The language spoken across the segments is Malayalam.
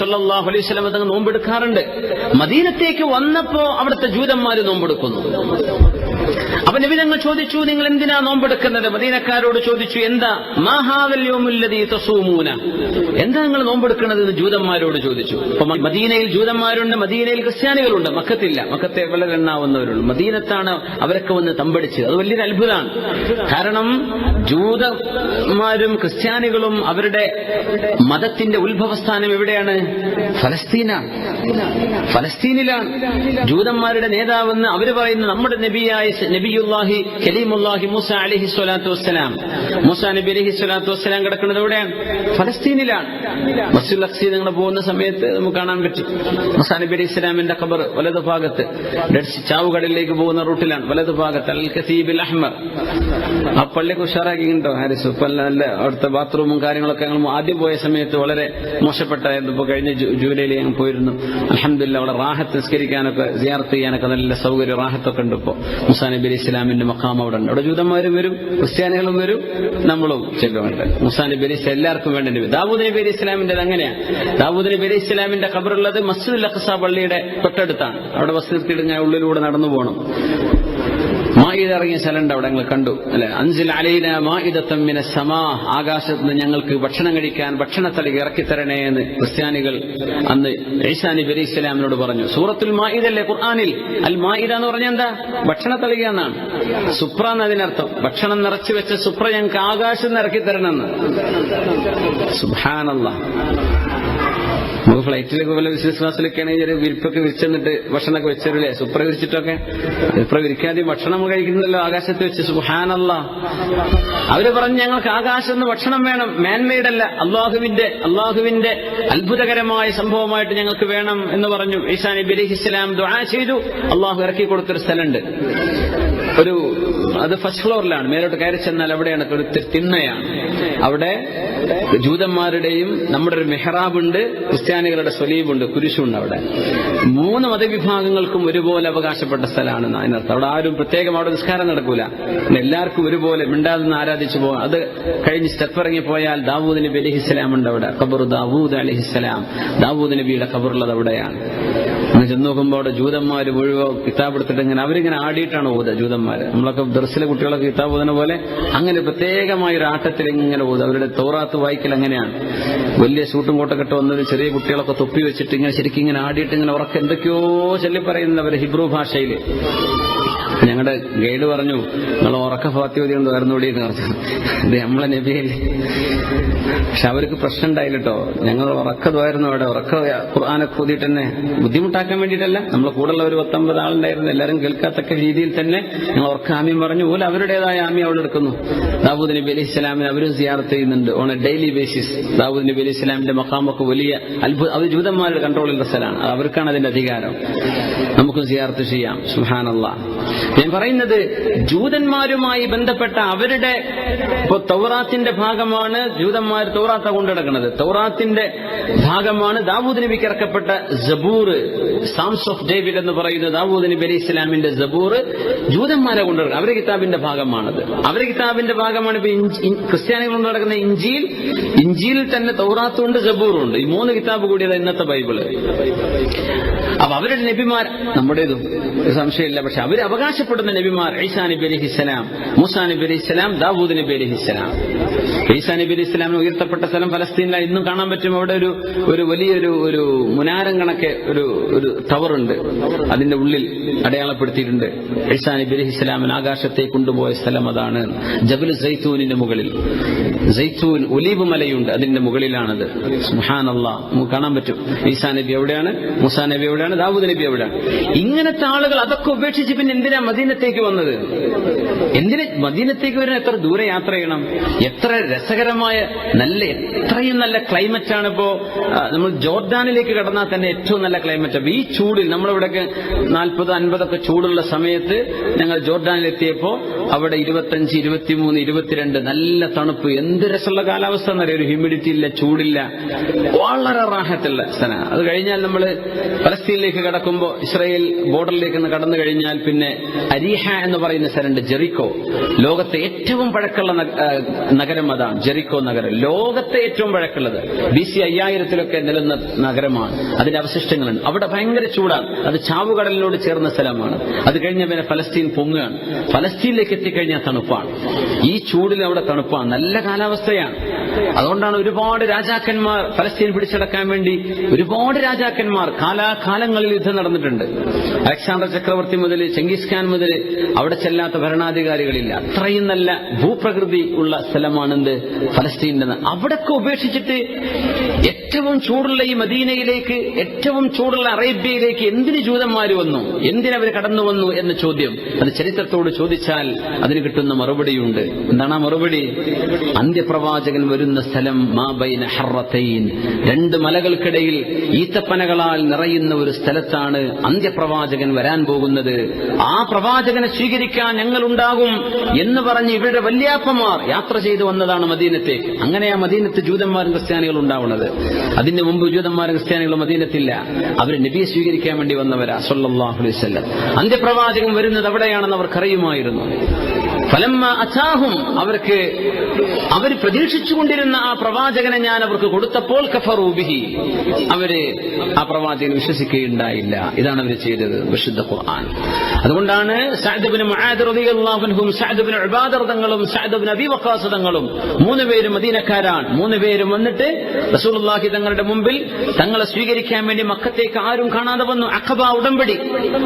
സല്ലല്ലാഹു അലൈഹി തങ്ങൾ നോമ്പെടുക്കാറുണ്ട്. മദീനത്തേക്ക് വന്നപ്പോ അവിടുത്തെ ജൂതന്മാര് നോമ്പെടുക്കുന്നു. അപ്പൊ നബി ഞങ്ങൾ ചോദിച്ചു നിങ്ങൾ എന്തിനാ നോമ്പെടുക്കുന്നത്? മദീനക്കാരോട് ചോദിച്ചു എന്താ? മാഹാവല്യോമുല്ലതീ തസൂമൂന. എന്താ നിങ്ങൾ നോമ്പെടുക്കുന്നത്? എന്ന് ജൂതന്മാരോട് ചോദിച്ചു. അപ്പൊ മദീനയിൽ ജൂതന്മാരുണ്ട് മദീനയിൽ ക്രിസ്ത്യാനികളുണ്ട്. മക്കത്തില്ല. മക്കത്തെ വളരെ മദീനത്താണ് അവരൊക്കെ വന്ന് തമ്പടിച്ചത്. അത് വലിയൊരു അത്ഭുതമാണ്. കാരണം ജൂതന്മാരും ക്രിസ്ത്യാനികളും അവരുടെ മതത്തിന്റെ ഉത്ഭവസ്ഥാനം എവിടെയാണ്? ഫലസ്തീനാണ് ഫലസ്തീനിലാണ്. ജൂതന്മാരുടെ നേതാവെന്ന് അവർ പറയുന്ന നമ്മുടെ നബിയായ നബിയുല്ലാഹി കലീമുല്ലാഹി മൂസ അലഹി സ്വലാത്തു വസ്സലാം. മൂസ നബി അലഹി സ്വലാത്തു വസ്സലാം കിടക്കുന്നത് എവിടെയാണ് ഫലസ്തീനിലാണ്. മസ്ജിദ് നിങ്ങൾ പോകുന്ന സമയത്ത് നമുക്ക് കാണാൻ പറ്റും. മൂസ നബി അലൈഹി ഇസ്ലാമിന്റെ ഖബർ വലതു ഭാഗത്ത്. ചാവുകടലിലേക്ക് പോകുന്ന റൂട്ടിലാണ് വലതു ഭാഗത്ത്. അൽ കസീബിൽ അഹ്മർ. ആ പള്ളിയൊക്കെ ഉഷാറാക്കിയിട്ടുണ്ടോ ഹാരിസ്? ഇപ്പൊ നല്ല അവിടുത്തെ ബാത്റൂമും കാര്യങ്ങളൊക്കെ ഞങ്ങൾ ആദ്യം പോയ സമയത്ത് വളരെ മോശപ്പെട്ടായിരുന്നു ഇപ്പൊ കഴിഞ്ഞ ജൂലൈയിൽ ഞങ്ങൾ പോയിരുന്നു. അലഹമില്ല അവിടെ റാഹത്ത് നിസ്കരിക്കാനൊക്കെ സിയാർത്ത് ചെയ്യാനൊക്കെ നല്ല സൗകര്യം റാഹത്തൊക്കെ ഉണ്ട് ഇപ്പോ. മുസാ നബി അലി ഇസ്ലാമിന്റെ മക്കാം അവിടെ ഉണ്ട്. അവിടെ ജൂതന്മാരും വരും ക്രിസ്ത്യാനികളും വരും നമ്മളും ചെല്ലുമുണ്ട് മൂസാ നബി അലി എല്ലാവർക്കും വേണ്ടി ദാവൂദ് നബി അലി ഇസ്ലാമിന്റെ അങ്ങനെയാണ് ദാവൂദ് നബി അലി ഇസ്ലാമിന്റെ ഖബറുള്ളത് മസ്ജിദ് അഖസ പള്ളിയുടെ തൊട്ടടുത്താണ്. അവിടെ വസ്തു തിടുങ്ങ ഉള്ളിലൂടെ നടന്നു പോകണം മായിദ ഇറങ്ങിയ സ്ഥലമുണ്ട് അവിടെ ഞങ്ങൾ കണ്ടു അല്ലെ? അൻസിൽ അലൈന മായിദത്തമ്മിന സമാ ആകാശത്ത് ഞങ്ങൾക്ക് ഭക്ഷണം കഴിക്കാൻ ഭക്ഷണത്തളിക ഇറക്കിത്തരണേ എന്ന് ക്രിസ്ത്യാനികൾ അന്ന് ഈസാനി ബലി ഇസ്ലാമിനോട് പറഞ്ഞു. സൂറത്തുൽ മായിദല്ലേ ഖുർആാനിൽ? അൽ മായിദ എന്ന് പറഞ്ഞാൽ എന്താ? ഭക്ഷണത്തളിക എന്നാണ്. സുപ്ര എന്നതിനർത്ഥം ഭക്ഷണം നിറച്ചു വെച്ച സുപ്ര ഞങ്ങൾക്ക് ആകാശം നിന്ന് സുഹാനല്ല നമുക്ക് ഫ്ലൈറ്റിലൊക്കെ പോലെ ബിസിനസ് ക്ലാസ്സിലൊക്കെ ആണെങ്കിൽ ഒരു വിരിപ്പൊക്കെ വിരിച്ചെന്നിട്ട് ഭക്ഷണമൊക്കെ വെച്ചല്ലേ സുപ്ര വിരിച്ചിട്ടൊക്കെ? സുപ്ര വിരിക്കാതെ ഭക്ഷണം കഴിക്കുന്നല്ലോ ആകാശത്ത് വെച്ച് സുഹാനല്ല അവർ പറഞ്ഞു ഞങ്ങൾക്ക് ആകാശം നിന്ന് ഭക്ഷണം വേണം. മാൻമെയ്ഡ് അല്ല. അള്ളാഹുവിന്റെ അള്ളാഹുവിന്റെ അത്ഭുതകരമായ സംഭവമായിട്ട് ഞങ്ങൾക്ക് വേണം എന്ന് പറഞ്ഞു. ഈസാ നബി ദ്വാ ദുആ ചെയ്തു. അള്ളാഹു ഇറക്കി കൊടുത്തൊരു സ്ഥലമുണ്ട്. ഒരു അത് ഫസ്റ്റ് ഫ്ലോറിലാണ് മേലോട്ട് കയറി ചെന്നാൽ അവിടെയാണ് തിണ്ണയാണ്. അവിടെ ജൂതന്മാരുടെയും നമ്മുടെ ഒരു മെഹ്റാബുണ്ട് ക്രിസ്ത്യാനികളുടെ സ്വലീബുണ്ട് കുരിശുണ്ട് അവിടെ. മൂന്ന് മതവിഭാഗങ്ങൾക്കും ഒരുപോലെ അവകാശപ്പെട്ട സ്ഥലമാണ് അതിനർത്ഥം. അവിടെ ആരും പ്രത്യേകം അവിടെ നിസ്കാരം നടക്കൂല. എല്ലാവർക്കും ഒരുപോലെ മിണ്ടാതെ ആരാധിച്ചു പോകാം അത് കഴിഞ്ഞ് സ്റ്റെപ്പ് ഇറങ്ങി പോയാൽ ദാവൂദ് നബി അലഹിസ്സലാം ഉണ്ട് അവിടെ. ഖബർ ദാവൂദ് അലഹിസ്സലാം. ദാവൂദ് നബിയുടെ ഖബറുള്ളത് അവിടെയാണ്. ചെന്ന് നോക്കുമ്പോൾ അവിടെ ജൂതന്മാർ മുഴുവൻ കിതാബ് എടുത്തിട്ട് ഇങ്ങനെ അവരിങ്ങനെ ആടിയിട്ടാണ് ഓതുക ജൂതന്മാർ നമ്മളൊക്കെ ദർസിലെ കുട്ടികളൊക്കെ കിതാബ് ഓതുന്ന പോലെ അങ്ങനെ പ്രത്യേകമായ ഒരു ആട്ടത്തിൽ ഇങ്ങനെ ഓതുക. അവരുടെ തോറാത്ത് വായിക്കൽ അങ്ങനെയാണ്. വലിയ ഷൂട്ടും കോട്ടൊക്കെ ഇട്ട് ചെറിയ കുട്ടികളൊക്കെ തൊപ്പി വെച്ചിട്ട് ഇങ്ങനെ ശരിക്കും ഇങ്ങനെ ആടിയിട്ട് ഇങ്ങനെ ഉറക്കം എന്തൊക്കെയോ ചൊല്ലി പറയുന്നത് ഹിബ്രു ഭാഷയിൽ ഞങ്ങളുടെ ഗൈഡ് പറഞ്ഞു നിങ്ങൾ ഉറക്ക ഫാത്തി കൊണ്ട് എന്ന് പറഞ്ഞു. ഇത് നമ്മളെ നബിയല്ലേ പക്ഷെ അവർക്ക് പ്രശ്നം ഉണ്ടായില്ല കേട്ടോ ഞങ്ങൾ ഉറക്കതുമായിരുന്നു അവിടെ. ഉറക്ക ഖുർആാനെ കൂതിയിട്ട് തന്നെ ബുദ്ധിമുട്ടാക്കാൻ വേണ്ടിയിട്ടല്ല. നമ്മളെ കൂടെയുള്ള ഒരു പത്തൊമ്പത് ആളുണ്ടായിരുന്നു. എല്ലാവരും കേൾക്കാത്തക്ക രീതിയിൽ തന്നെ ഞങ്ങൾ ഉറക്ക ആമ്യം പറഞ്ഞു. പോലെ അവരുടേതായ ആമ്യം അവിടെ എടുക്കുന്നു. ദാവൂദ് നബി അലി ഇസ്ലാമിന് അവരും സിയാർത്ത് ചെയ്യുന്നുണ്ട്. On a daily basis. Dawood നബി അലി ഇസ്ലാമിന്റെ മക്കാമൊക്കെ വലിയ അത്ഭുത അത് ജൂതന്മാരുടെ കൺട്രോളിൽ സ്ഥലമാണ് അവർക്കാണ് അതിന്റെ അധികാരം. നമുക്കും സിയാർത്ത് ചെയ്യാം. സുഹാനല്ല ഞാൻ പറയുന്നത് ജൂതന്മാരുമായി ബന്ധപ്പെട്ട അവരുടെ ഇപ്പൊ തൗറാത്തിന്റെ ഭാഗമാണ് ജൂതന്മാർ തൗറാത്ത കൊണ്ടുനടക്കുന്നത്. തൗറാത്തിന്റെ ഭാഗമാണ് ദാവൂദ് നബിക്ക് ഇറക്കപ്പെട്ട ജബൂർ സാംസ് ഓഫ് ഡേവിഡ് എന്ന് പറയുന്ന ദാവൂദ് നബി അലി ഇസ്ലാമിന്റെ ജബൂർ ജൂതന്മാരെ കൊണ്ടുനടക്കുന്നത്. അവരുടെ കിതാബിന്റെ ഭാഗമാണത്. അവരുടെ കിതാബിന്റെ ഭാഗമാണ് ഇപ്പൊ ക്രിസ്ത്യാനികൾ കൊണ്ട് നടക്കുന്ന ഇഞ്ചിയിൽ ഇഞ്ചിയിൽ തന്നെ തൗറാത്തുണ്ട് ജബൂറും ഉണ്ട് ഈ മൂന്ന് കിതാബ് കൂടിയത് ഇന്നത്തെ ബൈബിൾ. അപ്പൊ അവരുടെ നബിമാർ നമ്മുടേതും സംശയമില്ല. പക്ഷെ അവർ അവകാശപ്പെടുന്ന നബിമാർ ഈസാ നബി അലഹിസ്സലാം മൂസാ നബി അലഹിസ്സലാം ദാവൂദ് നബി അലഹിസ്സലാം ഈസാ നബി അലി ഇസ്ലാമിന് ഉയർത്തപ്പെട്ട സ്ഥലം ഫലസ്തീനിലാണ് ഇന്നും കാണാൻ പറ്റും അവിടെ ഒരു ഒരു വലിയൊരു ഒരു മുനാരം ഒരു ഒരു ടവറുണ്ട്. അതിന്റെ ഉള്ളിൽ അടയാളപ്പെടുത്തിയിട്ടുണ്ട്. ഈസാ നബി അലി ഇസ്ലാമിന് ആകാശത്തെ കൊണ്ടുപോയ സ്ഥലം അതാണ് ജബുൽ സൈത്തൂനിന്റെ മുകളിൽ. സൈത്തൂൻ ഒലീബ് മലയുണ്ട് അതിന്റെ മുകളിലാണത്. സുഹാനല്ലാ നമുക്ക് കാണാൻ പറ്റും. ഈസാ നബി എവിടെയാണ്? മുസാ നബി എവിടെയാണ്? ദാവൂദ് നബി എവിടെയാണ്? ഇങ്ങനത്തെ ആളുകൾ അതൊക്കെ ഉപേക്ഷിച്ച് പിന്നെ എന്തിനാ മദീനത്തേക്ക് വന്നത്? എന്തിന് മദീനത്തേക്ക് വരുന്ന എത്ര ദൂരെ യാത്ര ചെയ്യണം? എത്ര രസകരമായ നല്ല എത്രയും നല്ല ക്ലൈമറ്റ് ആണ് ഇപ്പോ നമ്മൾ ജോർദാനിലേക്ക് കടന്നാൽ തന്നെ ഏറ്റവും നല്ല ക്ലൈമറ്റ് ഈ ചൂടിൽ നമ്മളിവിടെ നാൽപ്പത് അൻപതൊക്കെ ചൂടുള്ള സമയത്ത് ഞങ്ങൾ ജോർദാനിൽ എത്തിയപ്പോ അവിടെ ഇരുപത്തഞ്ച് ഇരുപത്തിമൂന്ന് ഇരുപത്തിരണ്ട് നല്ല തണുപ്പ്. എന്ത് രസമുള്ള കാലാവസ്ഥ എന്നറിയാം? ഒരു ഹ്യൂമിഡിറ്റി ഇല്ല ചൂടില്ല. വളരെ റാഹത്തുള്ള സ്ഥലം. അത് കഴിഞ്ഞാൽ നമ്മൾ പലസ്തീനിലേക്ക് കടക്കുമ്പോൾ ഇസ്രയേൽ ബോർഡറിലേക്ക് കടന്നു കഴിഞ്ഞാൽ പിന്നെ അരീഹ എന്ന് പറയുന്ന സ്ഥലമുണ്ട് ജെറിക്കോ. ലോകത്തെ ഏറ്റവും പഴക്കമുള്ള നഗ- നഗരം അതാണ് ജെറിക്കോ നഗരം. ലോകത്തെ ഏറ്റവും പഴക്കമുള്ളത് ബി സി അയ്യായിരത്തിലൊക്കെ നിലനിന്ന നഗരമാണ്. അതിന്റെ അവശിഷ്ടങ്ങളുണ്ട്. അവിടെ ഭയങ്കര ചൂടാണ്. അത് ചാവുകടലിനോട് ചേർന്ന സ്ഥലമാണ്. അത് കഴിഞ്ഞ പിന്നെ ഫലസ്തീൻ പൊങ്ങുകയാണ്. ഫലസ്തീനിലേക്ക് എത്തിക്കഴിഞ്ഞാൽ തണുപ്പാണ്. ഈ ചൂടിൽ അവിടെ തണുപ്പാണ്. നല്ല കാലാവസ്ഥയാണ്. അതുകൊണ്ടാണ് ഒരുപാട് രാജാക്കന്മാർ ഫലസ്തീൻ പിടിച്ചടക്കാൻ വേണ്ടി ഒരുപാട് രാജാക്കന്മാർ കാലാകാലങ്ങളിൽ യുദ്ധം നടന്നിട്ടുണ്ട്. അലക്സാണ്ടർ ചക്രവർത്തി മുതൽ ചെങ്കിസ് ഖാൻ മുതൽ അവിടെ ചെല്ലാത്ത ഭരണാധികാരികളില്ല. അത്രയും നല്ല ഭൂപ്രകൃതി ഉള്ള സ്ഥലമാണെന്ത് ഫലസ്തീന്റെ അവിടൊക്കെ ഉപേക്ഷിച്ചിട്ട് ഏറ്റവും ചൂടുള്ള ഈ മദീനയിലേക്ക് ഏറ്റവും ചൂടുള്ള അറേബ്യയിലേക്ക് എന്തിന് ജൂതന്മാർ വന്നു? എന്തിനവർ കടന്നു വന്നു എന്ന ചോദ്യം. അത് ചരിത്രത്തോട് ചോദിച്ചാൽ അതിന് കിട്ടുന്ന മറുപടിയുണ്ട്. എന്താണ് ആ മറുപടി? അന്ത്യപ്രവാചകൻ വരുന്ന സ്ഥലം മാബൈന ഹറത്തൈൻ രണ്ട് മലകൾക്കിടയിൽ ഈത്തപ്പനകളാൽ നിറയുന്ന ഒരു സ്ഥലത്താണ് അന്ത്യപ്രവാചകൻ വരാൻ പോകുന്നത്. ആ പ്രവാചകനെ സ്വീകരിക്കാൻ ഞങ്ങൾ ഉണ്ടാകും എന്ന് പറഞ്ഞ് ഇവരുടെ വല്യാപ്പമാർ യാത്ര ചെയ്തു വന്നതാണ് മദീനത്തേക്ക്. അങ്ങനെയാ മദീനത്ത് ജൂതന്മാരും ക്രിസ്ത്യാനികളും ഉണ്ടാവുന്നത് അതിന് മുമ്പ് ജൂതന്മാരും ക്രിസ്ത്യാനികളും മദീനത്തില്ല. അവർ നബിയെ സ്വീകരിക്കാൻ വേണ്ടി വന്നവരാ വസല്ലം. അന്ത്യപ്രവാചകൻ വരുന്നത് അവിടെയാണെന്ന് അവർക്കറിയുമായിരുന്നു. ഫലമ്മ അച്ചാഹും അവർക്ക് അവർ പ്രതീക്ഷിച്ചുകൊണ്ടിരുന്ന ആ പ്രവാചകനെ ഞാൻ അവർക്ക് കൊടുത്തപ്പോൾ കഫറൂബിഹി അവർ ആ പ്രവാചകൻ വിശ്വസിക്കുകയുണ്ടായില്ല. ഇതാണ് അവർ ചെയ്തത് വിശുദ്ധ ഖുർആൻ. അതുകൊണ്ടാണ് അബി വക്കാസ് തങ്ങളും മൂന്ന് പേരും മദീനക്കാരാണ്. മൂന്ന് പേരും വന്നിട്ട് റസൂലുള്ളാഹി തങ്ങളുടെ മുമ്പിൽ തങ്ങളെ സ്വീകരിക്കാൻ വേണ്ടി മക്കത്തേക്ക് ആരും കാണാതെ വന്നു. അഖബ ഉടമ്പടി.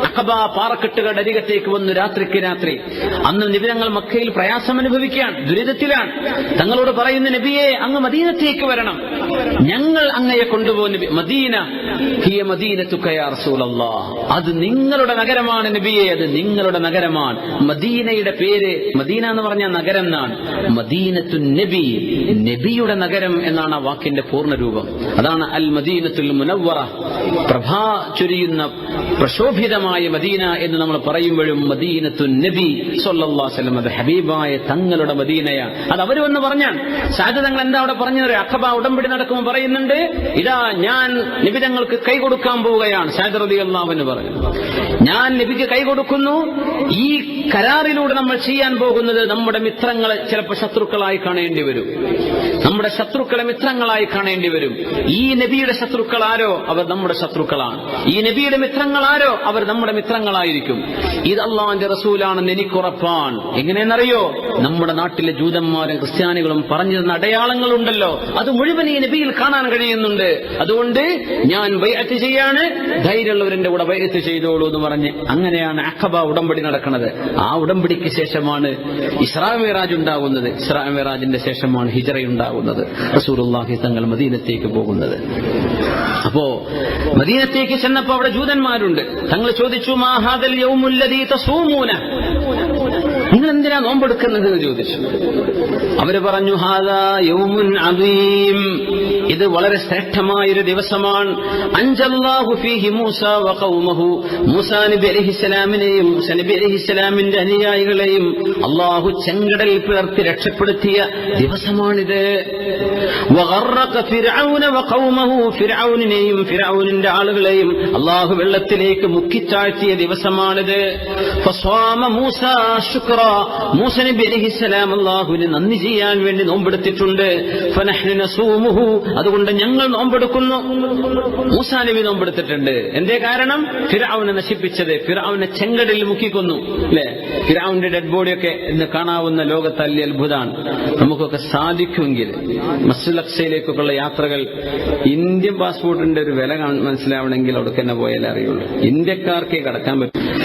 അഖബ പാറക്കെട്ടുകളുടെ അരികത്തേക്ക് വന്നു രാത്രിക്ക് രാത്രി. അന്ന് നിബിതങ്ങൾ മക്കയിൽ പ്രയാസം അനുഭവിക്കുകയാണ് ദുരിതത്തിലാണ്. തങ്ങളോട് പറയുന്ന നബിയെ അങ്ങ് മദീനത്തേക്ക് വരണം. ഞങ്ങൾ അങ്ങയെ കൊണ്ടുപോകുന്ന മദീന. ഹിയ അത് നിങ്ങളുടെ നഗരമാണ് നബിയെ അത് നിങ്ങളുടെ നഗരമാണ്. മദീനയുടെ പേര് മദീന എന്ന് പറഞ്ഞ നഗരം എന്നാണ്. മദീനത്തു നബി നബിയുടെ നഗരം എന്നാണ് ആ വാക്കിന്റെ പൂർണ രൂപം. അതാണ് അൽ മദീനത്തുൽ മുനവറ പ്രഭാ ചൊരിയുന്ന പ്രശോഭിതമായ മദീന എന്ന് നമ്മൾ പറയുമ്പോഴും മദീനത്തു നബി വസല്ലം അത് ഹബീബായ തങ്ങളുടെ മദീനയാണ് അത് അവർ വന്ന് പറഞ്ഞാൽ സാധ്യത തങ്ങൾ എന്താ അവിടെ പറഞ്ഞത്? അഖബ ഉടമ്പടി നടക്കുമ്പോൾ പറയുന്നുണ്ട് ഇതാ ഞാൻ നബി തങ്ങൾക്ക് കൈ കൊടുക്കാൻ പോവുകയാണ് സാദ് റബി അള്ളാഹുവിന് പറഞ്ഞു. ഞാൻ നബിക്ക് കൈ കൊടുക്കുന്നു. ഈ കരാറിലൂടെ നമ്മൾ ചെയ്യാൻ പോകുന്നത് നമ്മുടെ മിത്രങ്ങളെ ചിലപ്പോൾ ശത്രുക്കളായി കാണേണ്ടി വരും. നമ്മുടെ ശത്രുക്കളെ മിത്രങ്ങളായി കാണേണ്ടി വരും. ഈ നബിയുടെ ശത്രുക്കൾ ആരോ? അവർ നമ്മുടെ ശത്രുക്കളാണ്. ഈ നബിയുടെ മിത്രങ്ങൾ ആരോ അവർ നമ്മുടെ മിത്രങ്ങളായിരിക്കും. ഇത് അള്ളാന്റെ റസൂലാണെന്ന് എനിക്കുറപ്പാൻ എങ്ങനെയെന്നറിയോ? നമ്മുടെ നാട്ടിലെ ജൂതന്മാരും ക്രിസ്ത്യാനികളും പറഞ്ഞു തന്ന അടയാളങ്ങളുണ്ടല്ലോ. അത് മുഴുവൻ ഈ നബിയിൽ കാണാൻ കഴിയുന്നുണ്ട്. അതുകൊണ്ട് ഞാൻ വൈഅത്ത് ചെയ്യാണ്. ധൈര്യമുള്ളവരെന്റെ കൂടെ വൈഅത്ത് ചെയ്തോളൂ എന്ന് പറഞ്ഞ് അങ്ങനെയാണ് അഖബ ഉടമ്പടി നടക്കുന്നത്. ആ ഉടമ്പടിക്ക് ശേഷമാണ് ഇസ്രാമിറാജ് ഉണ്ടാകുന്നത്. ഇസ്രാമിറാജിന്റെ ശേഷമാണ് ഹിജറ ഉണ്ടാകുന്നത്. റസൂലുള്ളാഹി തങ്ങൾ മദീനത്തേക്ക് പോകുന്നത്. അപ്പോ മദീനത്തേക്ക് ചെന്നപ്പോ അവിടെ ജൂതന്മാരുണ്ട് തങ്ങൾ ചോദിച്ചു മാഹാദൽ യൗമുല്ലദീ തസൂമൂന? നിങ്ങൾ എന്തിനാ നോമ്പെടുക്കുന്നത് എന്ന് ചോദിച്ചു? അവർ പറഞ്ഞു ഹാദാ യൗമുൻ അദീം. ഇത് വളരെ ശ്രേഷ്ഠമായൊരു ദിവസമാണ്. അഞ്ചല്ലാഹു ഫീഹി മൂസ നബി അനുയായികളെയും അള്ളാഹു ചെങ്കടൽ പിളർത്തി രക്ഷപ്പെടുത്തിയ ദിവസമാണിത്. ഫിറൌനിനെയും ഫിർഔനിന്റെ ആളുകളെയും അള്ളാഹു വെള്ളത്തിലേക്ക് മുക്കിത്താഴ്ത്തിയ ദിവസമാണിത്. മൂസ നബി അള്ളാഹുവിന് നന്ദി ചെയ്യാൻ വേണ്ടി നോമ്പെടുത്തിട്ടുണ്ട്. അതുകൊണ്ട് ഞങ്ങൾ നോമ്പെടുക്കുന്നു. മൂസാ നബി നോമ്പെടുത്തിട്ടുണ്ട്. എന്തേ കാരണം? ഫിറാവിനെ നശിപ്പിച്ചത്. ഫിറാവിനെ ചെങ്കടിൽ മുക്കിക്കൊന്നു. അല്ലെ? ഫിറാവിന്റെ ഡെഡ് ബോഡിയൊക്കെ ഇന്ന് കാണാവുന്ന ലോകത്ത് അല്ലെ അത്ഭുതമാണ് നമുക്കൊക്കെ സാധിക്കുമെങ്കിൽ മസ്ജിദ് യാത്രകൾ ഇന്ത്യൻ പാസ്പോർട്ടിന്റെ ഒരു വില മനസ്സിലാവണമെങ്കിൽ അവിടെ തന്നെ പോയാലേ അറിയുള്ളൂ. ഇന്ത്യക്കാർക്കേ കടക്കാൻ പറ്റും.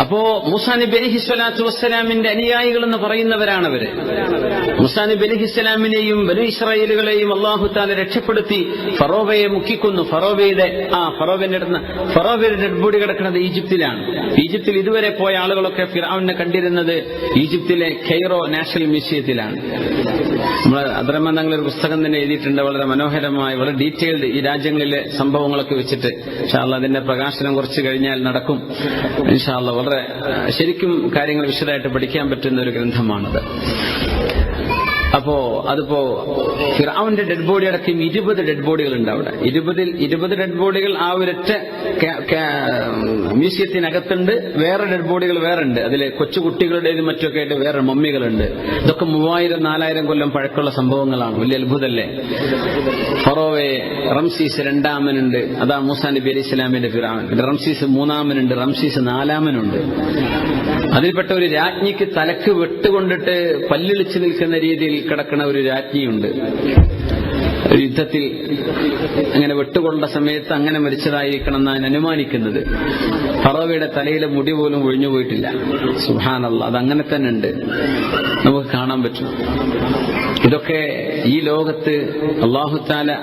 അപ്പോ മുസാ നബി അലഹി സ്വലാത്തു വസ്സലാമിന്റെ അനുയായികൾ എന്ന് പറയുന്നവരാണവര്. മുസാ നബി അലഹി സ്വലാമിനെയും ബനു ഇസ്രായേലുകളെയും അള്ളാഹു താല രക്ഷപ്പെടുത്തി ഫറോവയെ മുക്കിക്കുന്നു. ഫറോവയുടെ ആ ഫറോവന്റെ അടുത്ത് ഫറോവയുടെ ഡെഡ്ബോഡി കിടക്കുന്നത് ഈജിപ്തിലാണ്. ഈജിപ്തിൽ ഇതുവരെ പോയ ആളുകളൊക്കെ ഫിറാവിനെ കണ്ടിരുന്നത് ഈജിപ്തിലെ കെയ്റോ നാഷണൽ മ്യൂസിയത്തിലാണ്. നമ്മൾ അതരമ്മ തങ്ങൾ ഒരു പുസ്തകം തന്നെ എഴുതിയിട്ടുണ്ട്. വളരെ മനോഹരമായി വളരെ ഡീറ്റെയിൽഡ് ഈ രാജ്യങ്ങളിലെ സംഭവങ്ങളൊക്കെ വെച്ചിട്ട്. ഇൻഷാല്ല അതിന്റെ പ്രകാശനം കുറച്ച് കഴിഞ്ഞാൽ നടക്കും. ഇൻഷാല്ല വളരെ ശരിക്കും കാര്യങ്ങൾ വിശദമായിട്ട് പഠിക്കാൻ പറ്റുന്ന ഒരു ഗ്രന്ഥമാണത്. അപ്പോ അതിപ്പോ ഫിറാവിന്റെ ഡെഡ് ബോഡി അടക്കം ഇരുപത് ഡെഡ് ബോഡികൾ ഉണ്ട് അവിടെ. ഇരുപതിൽ ഇരുപത് ഡെഡ് ബോഡികൾ ആ ഒരൊറ്റ മ്യൂസിയത്തിനകത്തുണ്ട്. വേറെ ഡെഡ് ബോഡികൾ വേറെ ഉണ്ട് അതിലെ കൊച്ചുകുട്ടികളുടേതും മറ്റൊക്കെ ആയിട്ട് വേറെ മമ്മികളുണ്ട്. ഇതൊക്കെ മൂവായിരം നാലായിരം കൊല്ലം പഴക്കമുള്ള സംഭവങ്ങളാണ്. വലിയ അത്ഭുതല്ലേ? ഫറോവെ റംസീസ് രണ്ടാമനുണ്ട്. അതാ മൂസാ നബി അലി ഇസ്ലാമിന്റെ പിന്നെ റംസീസ് മൂന്നാമനുണ്ട്. റംസീസ് നാലാമനുണ്ട്. അതിൽപ്പെട്ട ഒരു രാജ്ഞിക്ക് തലക്ക് വെട്ടുകൊണ്ടിട്ട് പല്ലിളിച്ചു നിൽക്കുന്ന രീതിയിൽ കിടക്കുന്ന ഒരു രാജ്ഞിയുണ്ട്. ഒരു യുദ്ധത്തിൽ അങ്ങനെ വെട്ടുകൊണ്ട സമയത്ത് അങ്ങനെ മരിച്ചതായിരിക്കണം എന്നാണ് അനുമാനിക്കുന്നത്. ഫറോവയുടെ തലയിലെ മുടി പോലും ഒഴിഞ്ഞു പോയിട്ടില്ല. സുഹാനല്ല അത് അങ്ങനെ തന്നെ ഉണ്ട്. നമുക്ക് കാണാൻ പറ്റും. ഇതൊക്കെ ഈ ലോകത്ത് അള്ളാഹുത്താല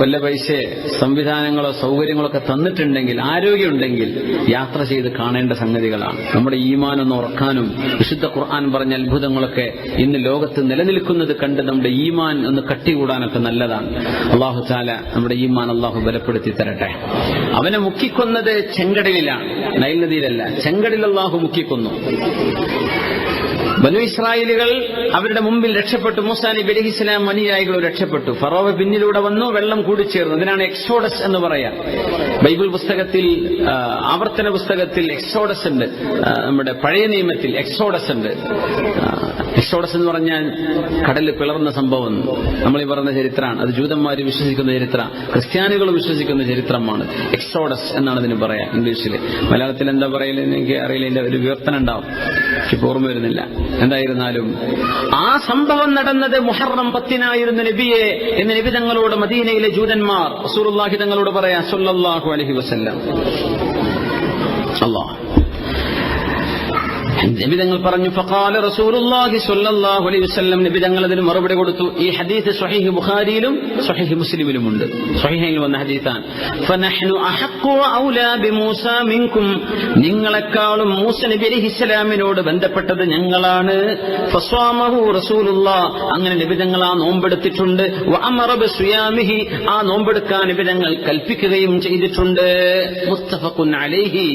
വല്ല പൈസ സംവിധാനങ്ങളോ സൗകര്യങ്ങളോ ഒക്കെ തന്നിട്ടുണ്ടെങ്കിൽ ആരോഗ്യമുണ്ടെങ്കിൽ യാത്ര ചെയ്ത് കാണേണ്ട സംഗതികളാണ്. നമ്മുടെ ഈമാൻ ഒന്ന് ഉറക്കാനും വിശുദ്ധ ഖുർആൻ പറഞ്ഞ അത്ഭുതങ്ങളൊക്കെ ഇന്ന് ലോകത്ത് നിലനിൽക്കുന്നത് കണ്ട് നമ്മുടെ ഈമാൻ ഒന്ന് കട്ടികൂടാനൊക്കെ നല്ലതാണ്. അള്ളാഹു താല നമ്മുടെ ഈമാൻ അള്ളാഹു ബലപ്പെടുത്തി തരട്ടെ. അവനെ മുക്കിക്കൊന്നത് ചെങ്കടലിലാണ് നൈൽ നദിയിലല്ല. ചെങ്കടലിൽ അള്ളാഹു മുക്കിക്കൊന്നു. ബനു ഇസ്രായേലുകൾ അവരുടെ മുമ്പിൽ രക്ഷപ്പെട്ടു. മൂസാനി ബലഹി ഇസ്ലാം രക്ഷപ്പെട്ടു. ഫറോവ പിന്നിലൂടെ വന്നു വെള്ളം കൂടിച്ചേർന്നു. അതിനാണ് എക്സോഡസ് എന്ന് പറയാം. ബൈബിൾ പുസ്തകത്തിൽ ആവർത്തന പുസ്തകത്തിൽ എക്സോഡസ് ഉണ്ട്. നമ്മുടെ പഴയ നിയമത്തിൽ എക്സോഡസ് ഉണ്ട്. എക്സോഡസ് എന്ന് പറഞ്ഞാൽ കടലിൽ പിളർന്ന സംഭവം. നമ്മൾ ഈ പറഞ്ഞ ചരിത്രമാണ് അത് ജൂതന്മാർ വിശ്വസിക്കുന്ന ചരിത്രം ക്രിസ്ത്യാനികൾ വിശ്വസിക്കുന്ന ചരിത്രമാണ്. എക്സോഡസ് എന്നാണ് ഇതിന് പറയാ ഇംഗ്ലീഷിൽ മലയാളത്തിൽ എന്താ പറയലെന്ന് എനിക്ക് അറിയില്ല ഇതിന്റെ ഒരു വിവർത്തനം ഉണ്ടാവും. എനിക്ക് ഓർമ്മ വരുന്നില്ല. എന്തായിരുന്നാലും ആ സംഭവം നടന്നത് മുഹറം പത്തിനായിരുന്നു നബിയെ എന്ന് നബി തങ്ങളോട് മദീനയിലെ ജൂതന്മാർ റസൂലുള്ളാഹി തങ്ങളോട് പറയാ സൊല്ലാഹു അലഹി വസ്ല്ലാം. അല്ലാഹ് നബി തങ്ങൾ പറഞ്ഞു ഫഖാല റസൂലുള്ളാഹി സ്വല്ലല്ലാഹു അലൈഹി വസല്ലം നിബിതങ്ങൾ അതിന് മറുപടി കൊടുത്തു. ഈ ഹദീസ് സ്വഹീഹ് ബുഖാരിയിലും സ്വഹീഹ് മുസ്ലിമിലുമുണ്ട്. സ്വഹീഹിൽ വന്ന ഹദീസാണ്. ഫനഹ്നു അഹഖു ഔലാ ബിമൂസ മിൻകും നിങ്ങളെക്കാളും മൂസ നബി അലൈഹിസ്സലാമിനോട് ബന്ധപ്പെട്ടത് ഞങ്ങളാണ്. ഫസ്വാമഹു റസൂലുള്ളാഹ് അങ്ങനെ നിബിതങ്ങൾ ആ നോമ്പെടുത്തിട്ടുണ്ട്. വഅമറ ബിസ്വിയാമിഹി ആ നോമ്പെടുക്കാൻ നിബിതങ്ങൾ കൽപ്പിക്കുകയും ചെയ്തിട്ടുണ്ട്. മുസ്തഫഖുൻ അലൈഹി.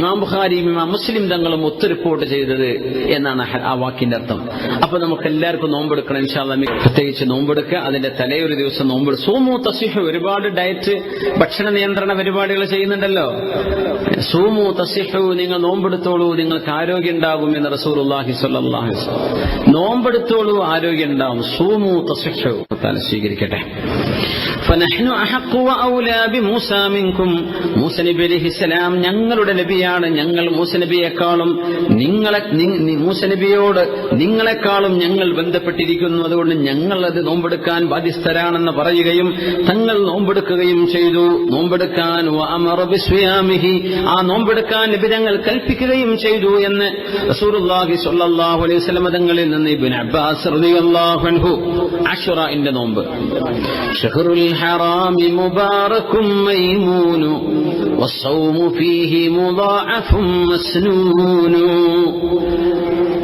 ഇമാം ബുഖാരി ഇമാം മുസ്ലിം തങ്ങളും ഒത്തു റിപ്പോർട്ട് ചെയ്തത് എന്നാണ് ആ വാക്കിന്റെ അർത്ഥം. അപ്പൊ നമുക്ക് എല്ലാവർക്കും നോമ്പെടുക്കണം ഇൻഷാല്ല പ്രത്യേകിച്ച് നോമ്പെടുക്കുക അതിന്റെ തലേയൊരു ദിവസം നോമ്പെടു സൂമു തസിഹു ഒരുപാട് ഡയറ്റ് ഭക്ഷണ നിയന്ത്രണ പരിപാടികൾ ചെയ്യുന്നുണ്ടല്ലോ. സൂമു തസിഹു നിങ്ങൾ നോമ്പെടുത്തോളൂ നിങ്ങൾക്ക് ആരോഗ്യം ഉണ്ടാകും എന്ന് റസൂർ അള്ളാഹി സ്വല്ലാഹി നോമ്പെടുത്തോളൂ ആരോഗ്യം ഉണ്ടാവും. സൂമു തസിഹു സ്വീകരിക്കട്ടെ. മൂസനബിസ്സലാം ഞങ്ങളുടെ നബിയാണ്. ഞങ്ങൾ മൂസനബിയെക്കാളും നിങ്ങളെ മൂസനബിയോട് നിങ്ങളെക്കാളും ഞങ്ങൾ ബന്ധപ്പെട്ടിരിക്കുന്നു. അതുകൊണ്ട് ഞങ്ങൾ അത് നോമ്പെടുക്കാൻ ബാധ്യസ്ഥരാണെന്ന് പറയുകയും തങ്ങൾ നോമ്പെടുക്കുകയും ചെയ്തു. നോമ്പെടുക്കാൻ ആ നോമ്പെടുക്കാൻ നബി തങ്ങൾ കൽപ്പിക്കുകയും ചെയ്തു എന്ന് റസൂറുല്ലാഹി സല്ലാഹു അലൈഹി സ്വലമതങ്ങളിൽ നിന്ന് അബ്ബാസ് അൻഹു അഷുറ നോമ്പ്. شهر الحرام مبارك ميمون والصوم فيه مضاعف مسنون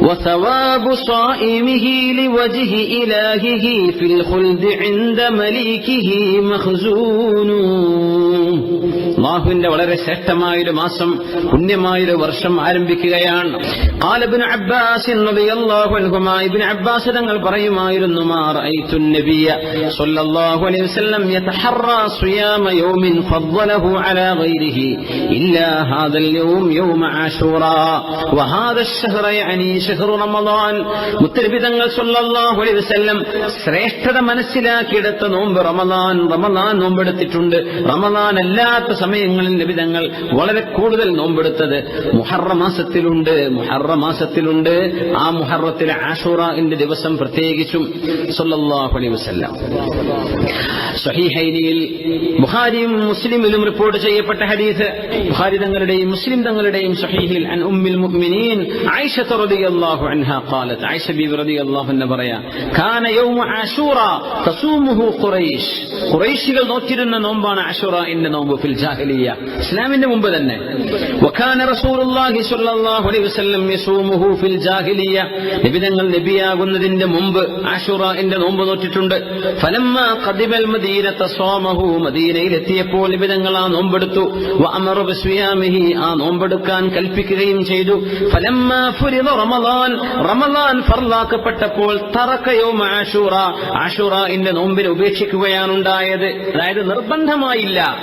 وثواب صائمه لوجه إلهه في الخلد عند مليكه مخزون അള്ളാഹുവിന്റെ വളരെ ശ്രേഷ്ഠമായൊരു മാസം പുണ്യമായൊരു വർഷം ആരംഭിക്കുകയാണ് ആലബിന് അബ്ബാസ് ഇബിന് അബ്ബാസ് തങ്ങൾ പറയുമായിരുന്നു മാ റഅയ്തു النبي صلى الله عليه وسلم يتحرى صيام يوم فضله على غيره إلا هذا اليوم يوم عاشوراء وهذا الشهر يعني شهر رمضان മുത്തരബി തങ്ങൾ സല്ലല്ലാഹു അലൈഹി വസല്ലം ശ്രേഷ്ഠത മനസ്സിലാക്കിയെടുത്ത നോമ്പ് റമദാൻ റമദാൻ നോമ്പെടുത്തിട്ടുണ്ട് റമദാൻ അല്ലാത്ത സമയങ്ങളിൽ നബി തങ്ങൾ വളരെ കൂടുതൽ നോമ്പെടുത്തത് മുഹറ മാസത്തിലുണ്ട് മുഹറ മാസത്തിലുണ്ട് ആ മുഹറത്തിലെ ആഷുറാന്റെ ദിവസം പ്രത്യേകിച്ചും സല്ലല്ലാഹു അലൈഹി വസല്ലം സഹീഹൈനിയിൽ ബുഖാരിയും മുസ്ലിമിലും റിപ്പോർട്ട് ചെയ്യപ്പെട്ട ഹദീസ് ബുഖാരി തങ്ങളുടെയും മുസ്ലിം തങ്ങളുടെയും സഹീഹിൽ അൻ ഉമ്മിൽ മുഅ്മിനീൻ ആയിഷ റളിയല്ലാഹു അൻഹാ ഖാലത്ത്. ആയിഷ ബിബി റളിയല്ലാഹു അൻഹ പറയാ കാന യൗമ ആഷൂറ തസൂമുഹു ഖുറൈശ്. ഖുറൈശികൾ നോറ്റിരുന്ന നോമ്പാണ് ആഷൂറ എന്ന നോമ്പ് ഫിൽ ജാഹിലിയ. ഇസ്ലാമിന്റെ മുമ്പ് തന്നെ. വകാന റസൂലുള്ളാഹി സ്വല്ലല്ലാഹു അലൈഹി വസല്ലം യസൂമുഹു ഫിൽ ജാഹിലിയ. നബിതങ്ങൾ നബിയാകുന്നതിന്റെ മുമ്പ് ആഷുറന്റെ നോമ്പ് നോറ്റിട്ടുണ്ട്. ഫലമ്മ മദീനത സ്വാമഹു. മദീനയിലെത്തിയപ്പോൾ നബിതങ്ങൾ ആ നോമ്പെടുത്തു. ആ നോമ്പെടുക്കാൻ കൽപ്പിക്കുകയും ചെയ്തു. റമളാൻ റമളാൻ ഫർലാക്കപ്പെട്ടപ്പോൾ തറക യൗമ ആഷൂറ. ആഷൂറന്റെ നോമ്പിനെ ഉപേക്ഷിക്കുകയാണ് ഉണ്ടായത് അതായത് നിർബന്ധമായില്ല.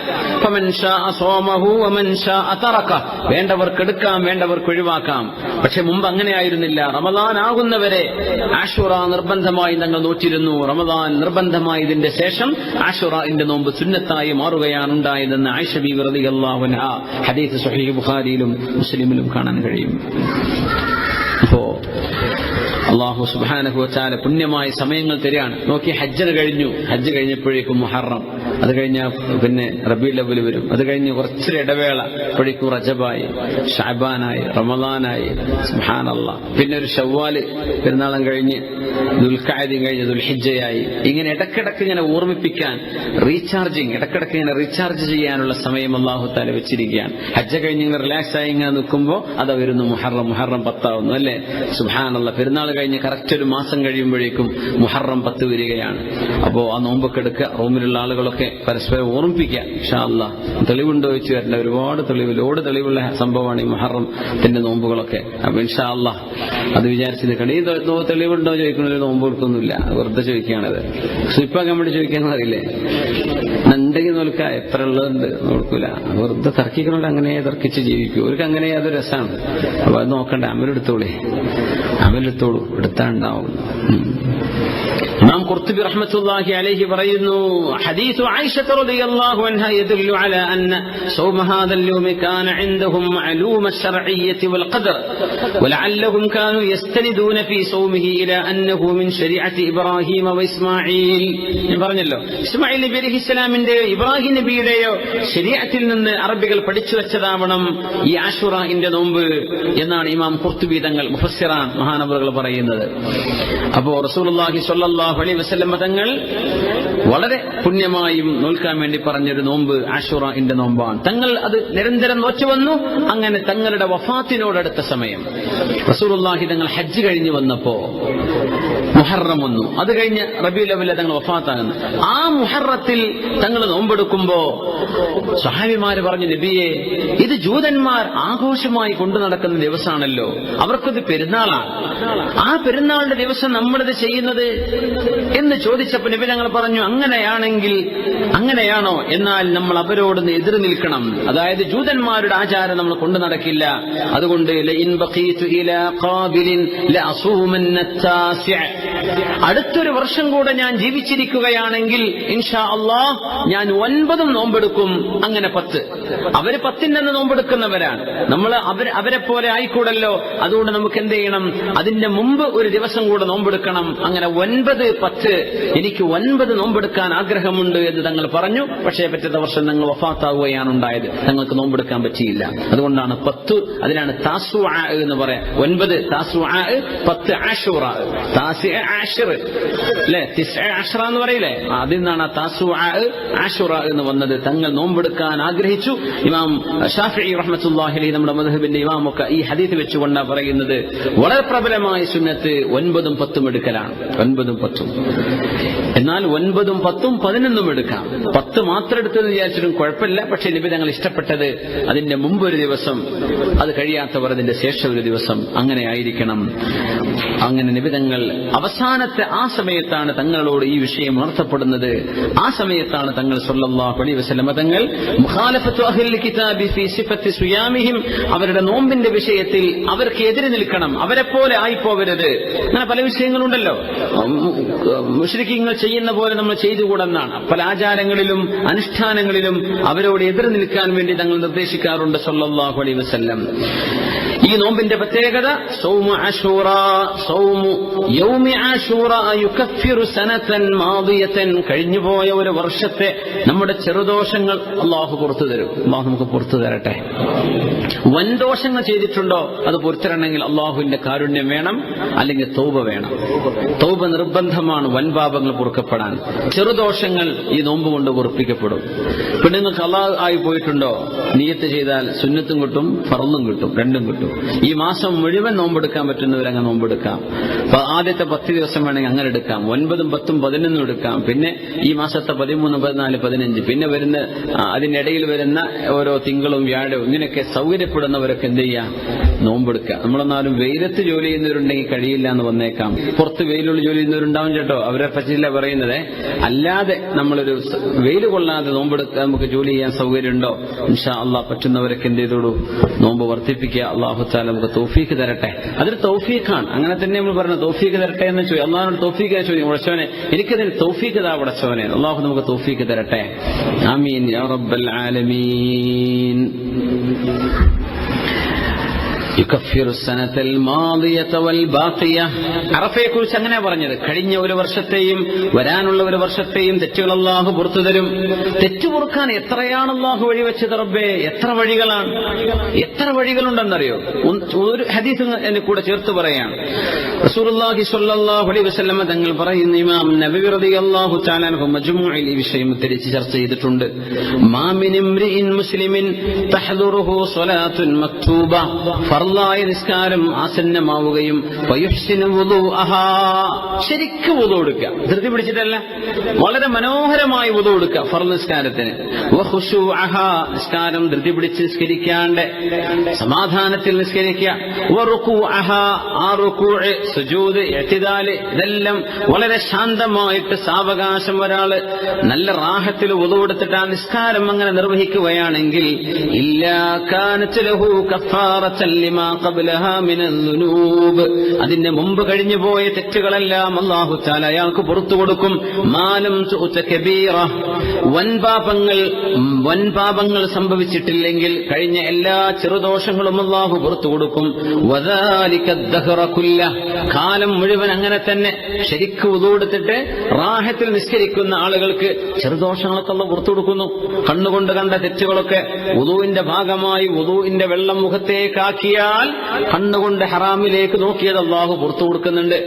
വേണ്ടവർക്ക് എടുക്കാം വേണ്ടവർക്ക് ഒഴിവാക്കാം പക്ഷെ മുമ്പ് അങ്ങനെയായിരുന്നില്ല. റമദാൻ ആകുന്നവരെ ആഷുറ നിർബന്ധമായി ഞങ്ങൾ നോറ്റിരുന്നു. റമദാൻ നിർബന്ധമായതിന്റെ ശേഷം ആഷുറ ഇന്റെ നോമ്പ് സുന്നത്തായി മാറുകയാണ് ഉണ്ടായതെന്ന് ആയിഷബി വെറുതെ അള്ളാഹുന ഹദീസ് സുഹീഹ് ബുഖാരിയിലും മുസ്ലിമിലും കാണാൻ കഴിയും. അപ്പോ അള്ളാഹു സുബാനഹുവച്ചാല പുണ്യമായ സമയങ്ങൾ തരികയാണ്. നോക്കി ഹജ്ജന് കഴിഞ്ഞു. ഹജ്ജ് കഴിഞ്ഞപ്പോഴേക്കും മുഹറം. അത് കഴിഞ്ഞ പിന്നെ റബി ലബുൽ വരും. അത് കഴിഞ്ഞ് കുറച്ചൊരു ഇടവേള. അപ്പോഴേക്കും റജബായി ഷാബാനായി റമദാനായി. സുഹാനല്ല പിന്നെ ഒരു ഷവ്വാൽ പെരുന്നാളം കഴിഞ്ഞ് ദുൽഖാദ്യം കഴിഞ്ഞ് ദുൽഹിജയായി ഇങ്ങനെ ഇടക്കിടക്ക് ഇങ്ങനെ ഓർമ്മിപ്പിക്കാൻ റീചാർജിങ് ഇടക്കിടക്ക് ഇങ്ങനെ റീചാർജ് ചെയ്യാനുള്ള സമയം അള്ളാഹു താല വെച്ചിരിക്കുകയാണ്. ഹജ്ജ കഴിഞ്ഞ് ഇങ്ങനെ റിലാക്സ് ആയി ഇങ്ങനെ നിൽക്കുമ്പോൾ അത് വരുന്നു മുഹറം മുഹറം പത്താവുന്നു അല്ലേ? സുഹാനുള്ള പെരുന്നാൾ കഴിഞ്ഞ് കറക്റ്റ് ഒരു മാസം കഴിയുമ്പോഴേക്കും മുഹറം പത്ത് വരികയാണ്. അപ്പോ ആ നോമ്പൊക്കെ എടുക്കുക റൂമിലുള്ള ആളുകളൊക്കെ പരസ്പരം ഓർമ്മിപ്പിക്കാം ഷാല്ല തെളിവുണ്ടോ വെച്ച് വരേണ്ട. ഒരുപാട് തെളിവ് ലോഡ് തെളിവുള്ള സംഭവമാണ് ഈ മുഹറത്തിന്റെ നോമ്പുകളൊക്കെ. അപ്പൊ ഇൻഷാല്ല അത് വിചാരിച്ച് നിൽക്കണം ഈ തെളിവുണ്ടോ ചോദിക്കണ നോമ്പ് കൊടുക്കൊന്നുമില്ല വെറുതെ ചോദിക്കുകയാണത്. സ്ലിപ്പാക്കാൻ വേണ്ടി ചോദിക്കാന്ന് അറിയില്ലേ? ഉണ്ടെങ്കിൽ നോൽക്ക എത്ര ഉള്ളതുണ്ട് നോക്കൂല വെറുതെ തർക്കിക്കണോണ്ട് അങ്ങനെ തർക്കിച്ച് ജീവിക്കൂ അവർക്ക് അങ്ങനെ അത് രസമാണ് അപ്പൊ അത് നോക്കണ്ട അമലെടുത്തോളേ അമലെടുത്തോളൂ എടുത്താ ഉണ്ടാവും ഉം. ഇമാം ഖുർത്തുബി റഹ്മത്തുള്ളാഹി അലൈഹി പറയുന്നു ഹദീസ് ആയിഷ റളിയല്ലാഹു അൻഹ യദുല്ലു അലാ അന്ന صوم هذا اليوم كان عندهم معلوم الشرعية والقدر ولعلهم كانوا يستندون في صومه إلى أنه من شريعة إبراهيم وإسماعيل ഞാൻ പറഞ്ഞല്ലോ ഇസ്മായിൽ നബി അലൈഹി ഇസ്ലാമിന്റെ ഇബ്രാഹിം നബിയുടെയോ ശരീരത്തിൽ നിന്ന് അറബികൾ പഠിച്ചു വെച്ചതാവണം ഈ ആഷുറന്റെ നോമ്പ് എന്നാണ് ഇമാം കുർത്തുബീതങ്ങൾ മുഫസ്സിറാൻ മഹാനവറുകൾ പറയുന്നത്. അപ്പോ റസൂലുള്ളാഹി സ്വല്ലല്ലാഹു അലൈഹി വസല്ലം തങ്ങൾ വളരെ പുണ്യമായും നോൽക്കാൻ വേണ്ടി പറഞ്ഞൊരു നോമ്പ് ആഷുറന്റെ നോമ്പാണ്. തങ്ങൾ അത് നിരന്തരം നോച്ചു വന്നു അങ്ങനെ തങ്ങളുടെ വഫാത്തിനോടടുത്ത സമയം. റസൂലുള്ളാഹി തങ്ങൾ ഹജ്ജ് കഴിഞ്ഞു വന്നപ്പോ മുഹറം വന്നു അത് കഴിഞ്ഞ് റബി ലവല തങ്ങൾ വഫാത്താകുന്നു. ആ മുഹറത്തിൽ തങ്ങൾ നോമ്പെടുക്കുമ്പോ സഹാബിമാര് പറഞ്ഞു നബിയെ ഇത് ജൂതന്മാർ ആഘോഷമായി കൊണ്ടു നടക്കുന്ന ദിവസമാണല്ലോ അവർക്കത് പെരുന്നാളാണ്. ആ പെരുന്നാളുടെ ദിവസം നമ്മളിത് ചെയ്യുന്നത്? എന്ന് ചോദിച്ചപ്പോ നബി ഞങ്ങൾ പറഞ്ഞു അങ്ങനെയാണെങ്കിൽ അങ്ങനെയാണോ? എന്നാൽ നമ്മൾ അവരോട് എതിർ നിൽക്കണം. അതായത് ജൂതന്മാരുടെ ആചാരം നമ്മൾ കൊണ്ടു നടക്കില്ല. അതുകൊണ്ട് അടുത്തൊരു വർഷം കൂടെ ഞാൻ ജീവിച്ചിരിക്കുകയാണെങ്കിൽ ഇൻഷാ അള്ളാഹ് ഞാൻ ഒൻപതും നോമ്പെടുക്കും. അങ്ങനെ പത്ത്. അവർ പത്തിന്റെ അന്ന് നോമ്പെടുക്കുന്നവരാണ് നമ്മൾ അവരെ പോലെ ആയിക്കൂടല്ലോ? അതുകൊണ്ട് നമുക്ക് എന്ത് ചെയ്യണം? അതിന്റെ മുമ്പ് ഒരു ദിവസം കൂടെ നോമ്പെടുക്കണം. അങ്ങനെ ഒൻപത് പത്ത്. എനിക്ക് ഒൻപത് നോമ്പെടുക്കാൻ ആഗ്രഹമുണ്ട് എന്ന് തങ്ങൾ പറഞ്ഞു. പക്ഷേ പറ്റുന്ന വർഷം തങ്ങൾ വഫാത്താവുകയാണ് ഉണ്ടായത്. തങ്ങൾക്ക് നോമ്പെടുക്കാൻ പറ്റിയില്ല. അതുകൊണ്ടാണ് പത്ത് അതിനാണ് താസു എന്ന് പറയാം. ഒൻപത് താസു പത്ത് ആഷൂറ. എന്ന് പറയില്ലേ? അതിൽ നിന്നാണ് താസു ആഷുറ എന്ന് വന്നത്. തങ്ങൾ നോമ്പെടുക്കാൻ ആഗ്രഹിച്ചു. ഇമാം ഷാഫി റഹ്മത്തുല്ലാഹിലി നമ്മുടെ മധുഹബിന്റെ ഇമാമൊക്കെ ഈ ഹദീത്ത് വെച്ചുകൊണ്ടാണ് പറയുന്നത് വളരെ പ്രബലമായ സുന്നത്ത് ഒൻപതും പത്തും എടുക്കലാണ്. ഒൻപതും പത്തും. എന്നാൽ ഒൻപതും പത്തും പതിനൊന്നും എടുക്കാം. പത്ത് മാത്രം എടുത്തെന്ന് വിചാരിച്ചിട്ടും കുഴപ്പമില്ല. പക്ഷെ നബി തങ്ങൾ ഇഷ്ടപ്പെട്ടത് അതിന്റെ മുമ്പ് ഒരു ദിവസം അത് കഴിയാത്തവർ അതിന്റെ ശേഷം ഒരു ദിവസം അങ്ങനെ ആയിരിക്കണം. അങ്ങനെ നിബിതങ്ങൾ അവസാനത്തെ ആ സമയത്താണ് തങ്ങളോട് ഈ വിഷയം ഉണർത്തപ്പെടുന്നത്. ആ സമയത്താണ് തങ്ങൾ സ്വല്ലാ അലൈഹി വസല്ലമ തങ്ങൾ മുഖാലഫത്തു അവരുടെ നോമ്പിന്റെ വിഷയത്തിൽ അവർക്ക് എതിരെ നിൽക്കണം. അവരെ പോലെ ആയി ആയിപ്പോവരുത് അങ്ങനെ പല വിഷയങ്ങളുണ്ടല്ലോ. മുഷ്രിക്കീങ്ങൾ ചെയ്യുന്ന പോലെ നമ്മൾ ചെയ്തുകൂടെന്നാണ്. പല ആചാരങ്ങളിലും അനുഷ്ഠാനങ്ങളിലും അവരോട് എതിർ നിൽക്കാൻ വേണ്ടി തങ്ങൾ നിർദ്ദേശിക്കാറുണ്ട് സല്ലല്ലാഹു അലൈഹി വസല്ലം. ഈ നോമ്പിന്റെ പ്രത്യേകത സൗമ സൗമു കഴിഞ്ഞുപോയ ഒരു വർഷത്തെ നമ്മുടെ ചെറുദോഷങ്ങൾ അള്ളാഹു പുറത്തു തരും. അള്ളാഹു നമുക്ക് പുറത്തു തരട്ടെ. വൻദോഷങ്ങൾ ചെയ്തിട്ടുണ്ടോ? അത് പുറത്തിരണമെങ്കിൽ അള്ളാഹുവിന്റെ കാരുണ്യം വേണം അല്ലെങ്കിൽ തൗബ വേണം. തൗബ നിർബന്ധമാണ് വൻപാപങ്ങൾ പൊറുക്കപ്പെടാൻ. ചെറുദോഷങ്ങൾ ഈ നോമ്പ് കൊണ്ട് പൊറുപ്പിക്കപ്പെടും. പിന്നെ നിങ്ങൾക്ക് അള്ളാഹ് ആയി പോയിട്ടുണ്ടോ? നീയത്ത് ചെയ്താൽ സുന്നത്തും കിട്ടും ഫറന്നും കിട്ടും രണ്ടും കിട്ടും. ഈ മാസം മുഴുവൻ നോമ്പെടുക്കാൻ പറ്റുന്നവരങ്ങ് നോമ്പെടുക്കാം. ആദ്യത്തെ പത്ത് ദിവസം വേണമെങ്കിൽ അങ്ങനെ എടുക്കാം. ഒൻപതും പത്തും പതിനൊന്നും എടുക്കാം. പിന്നെ ഈ മാസത്തെ പതിമൂന്ന് പതിനാല് പതിനഞ്ച്. പിന്നെ വരുന്ന അതിനിടയിൽ വരുന്ന ഓരോ തിങ്കളും വ്യാഴവും ഇങ്ങനെയൊക്കെ സൗകര്യപ്പെടുന്നവരൊക്കെ എന്ത് ചെയ്യാം? നോമ്പെടുക്കുക. നമ്മളെന്നാലും വെയിലത്ത് ജോലി ചെയ്യുന്നവരുണ്ടെങ്കിൽ കഴിയില്ല എന്ന് വന്നേക്കാം. പുറത്ത് വെയിലുള്ള ജോലി ചെയ്യുന്നവരുണ്ടാവും ചേട്ടോ. അവരെ പറ്റിയില്ല പറയുന്നത്. അല്ലാതെ നമ്മളൊരു വെയിൽ കൊള്ളാതെ നോമ്പെടുക്കാൻ നമുക്ക് ജോലി ചെയ്യാൻ സൗകര്യമുണ്ടോ? ഇൻഷാ അള്ളാഹ് പറ്റുന്നവരൊക്കെ എന്ത് ചെയ്തോളൂ? നോമ്പ് വർദ്ധിപ്പിക്കുക. അള്ളാഹു താല നമുക്ക് തൗഫീക്ക് തരട്ടെ. അതൊരു തൗഫീഖാണ് അങ്ങനെ തന്നെ നമ്മൾ പറഞ്ഞു തൗഫീക്ക് തരട്ടെ എന്ന് ചോദിക്കും അള്ളാഹിനോട് തൗഫീക്ക് ചോദിക്കും ഉടച്ചവനെ എനിക്കതിന് തൗഫീക്ക് താ ഉടച്ചവനെ. അള്ളാഹു നമുക്ക് തൗഫീക്ക് തരട്ടെ. ആമീൻ. യാ റബ്ബൽ ആലമീൻ. അറഫയെ കുറിച്ച് അങ്ങനെ പറഞ്ഞത് കഴിഞ്ഞ ഒരു വർഷത്തെയും വരാനുള്ള ഒരു വർഷത്തെയും തെറ്റുകൾ അള്ളാഹു പുറത്തു തരും. തെറ്റു പൊറുക്കാൻ എത്രയാണ് അള്ളാഹു വഴി വെച്ചത് റബ്ബേ? എത്ര വഴികളാണ്? എത്ര വഴികളുണ്ടെന്നറിയോ? ഒരു ഹദീസ് എന്നെ കൂടെ ചേർത്ത് പറയാണ്. റസൂലുള്ളാഹി സ്വല്ലല്ലാഹു അലൈഹി വസല്ലമ തങ്ങൾ പറയുന്ന ഇമാം നബി റളിയല്ലാഹു തആല അൻഹു മജ്മുഇൽ ഈ വിഷയം തിരിച്ച് ചർച്ച ചെയ്തിട്ടുണ്ട്. മാമിൻ മുസ്ലിമിൻ തഹ്ദുറുഹു സ്വലാത്തുൻ മക്തൂബ. ഫർളായ നിസ്കാരം ആസന്നമാവുകയും ശരിക്കും വുദൂ എടുക്കുക. ധൃതി പിടിച്ചിട്ടല്ല. വളരെ മനോഹരമായി വുദൂ എടുക്കുക ഫർ നിസ്കാരത്തിന്. നിസ്കാരം ധൃതി പിടിച്ച് നിസ്കരിക്കാണ്ട്. സമാധാനത്തിൽ നിസ്കരിക്കുക. ഇതെല്ലാം വളരെ ശാന്തമായിട്ട് സാവകാശം ഒരാൾ നല്ല റാഹത്തിൽ വുദൂ എടുത്തിട്ട് ആ നിസ്കാരം അങ്ങനെ നിർവഹിക്കുകയാണെങ്കിൽ ഇല്ലാ കാനത്ത് ലഹു അതിന്റെ മുമ്പ് കഴിഞ്ഞു പോയ തെറ്റുകളെല്ലാം അള്ളാഹു തആല അയാൾക്ക് പുറത്തു കൊടുക്കും. മാലം കബീറ. വൻപാപങ്ങൾ വൻപാപങ്ങൾ സംഭവിച്ചിട്ടില്ലെങ്കിൽ കഴിഞ്ഞ എല്ലാ ചെറുദോഷങ്ങളും അള്ളാഹു പുറത്തു കൊടുക്കും. കാലം മുഴുവൻ അങ്ങനെ തന്നെ ശരിക്ക് ഉതുകൊടുത്തിട്ട് റാഹത്തിൽ നിസ്കരിക്കുന്ന ആളുകൾക്ക് ചെറുദോഷങ്ങളൊക്കെ അല്ല പുറത്തു കൊടുക്കുന്നു. കണ്ണുകൊണ്ട് കണ്ട തെറ്റുകളൊക്കെ ഉദുവിന്റെ ഭാഗമായി ഉദുവിന്റെ വെള്ളം മുഖത്തേക്കാക്കിയാൽ കണ്ണുകൊണ്ട് ഹറാമിലേക്ക് നോക്കിയത് അള്ളാഹു പുറത്തു കൊടുക്കുന്നുണ്ട്.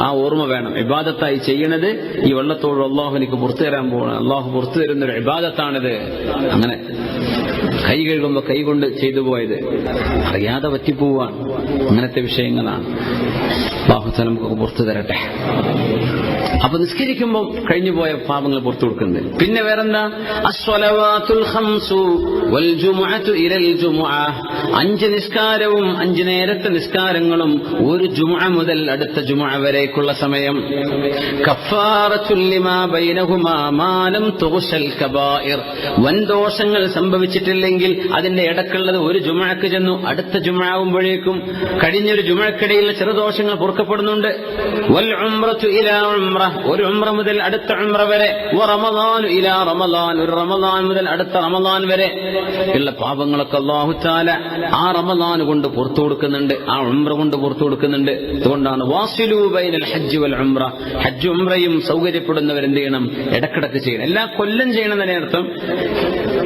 ആ ഓർമ്മ വേണം. ഇബാദത്തായി ചെയ്യണത് ഈ വെള്ളത്തോട് അള്ളാഹു എനിക്ക് പുറത്തു തരാൻ പോകണം. അള്ളാഹു പുറത്തു തരുന്ന ഒരു ഇബാദത്താണിത്. അങ്ങനെ. കൈ കഴുകുമ്പോ കൈ കൊണ്ട് ചെയ്തു പോയത്. അറിയാതെ പറ്റിപ്പോവാണ്. അങ്ങനത്തെ വിഷയങ്ങളാണ്. നമുക്ക് പുറത്തു തരട്ടെ. അപ്പൊ നിസ്കരിക്കുമ്പോൾ കഴിഞ്ഞു പോയ പാപങ്ങൾ പുറത്തു കൊടുക്കുന്നുണ്ട്. പിന്നെ വേറെന്താ? അഞ്ച് നിസ്കാരവും അഞ്ച് നേരത്തെ നിസ്കാരങ്ങളും ഒരു ജുമ മുതൽ അടുത്ത ജുമ വരേക്കുള്ള സമയം. കഫാറത്തുൽ ലിമാ സംഭവിച്ചിട്ടില്ലെങ്കിൽ അതിന്റെ ഇടക്കുള്ളത് ഒരു ജുമഴക്ക് ചെന്നു അടുത്ത ജുമഴാവുമ്പോഴേക്കും കഴിഞ്ഞൊരു ജുമഴക്കിടയിൽ ചെറുദോഷങ്ങൾ പൊറുക്കപ്പെടുന്നുണ്ട്. ഒരു ഉംറ മുതൽ അടുത്ത ഉമ്ര വരെ. ഇലാ റമദാൻ. ഒരു റമദാൻ മുതൽ അടുത്ത റമദാൻ വരെ. ഉള്ള പാപങ്ങളൊക്കെ അള്ളാഹു താല ആ റമദാൻ കൊണ്ട് പുറത്തു കൊടുക്കുന്നുണ്ട്. ആ ഉംറ കൊണ്ട് പുറത്തു കൊടുക്കുന്നുണ്ട്. അതുകൊണ്ടാണ് വാസിലൂബൈനൽ ഹജ്ജ് വൽ ഉംറ. ഹജ്ജ് ഉംറയും സൗകര്യപ്പെടുന്നവരെന്ത് ചെയ്യണം? ഇടക്കിടക്ക് ചെയ്യണം. എല്ലാ കൊല്ലം ചെയ്യണം തന്നെ അർത്ഥം